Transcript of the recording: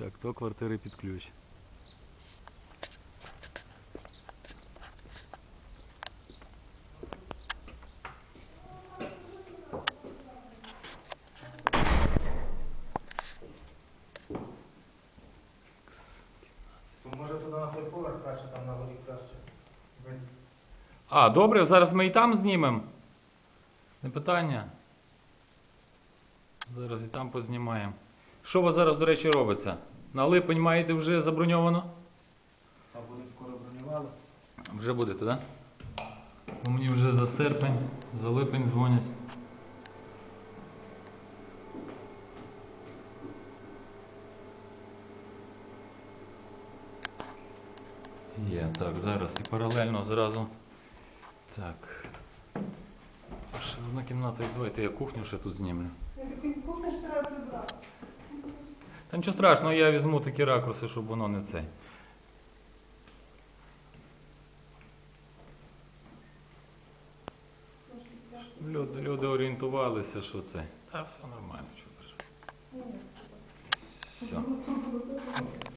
Так, то квартири під ключ. Може туди на той поверх краще, там на краще. А, добре, зараз ми і там знімемо. Не питання. Зараз і там познімаємо. Що у вас зараз, до речі, робиться? На липень маєте вже заброньовано? Та буде скоро бронювали. Вже будете, так? Да? Мені вже за серпень, за липень дзвонять. Є, так, зараз і паралельно зразу. Так. Ще одна кімната, давайте я кухню ще тут знімлю. Та нічого страшного, я візьму такі ракурси, щоб воно не цей. Люди, люди орієнтувалися, що це. Та все нормально, що. Все.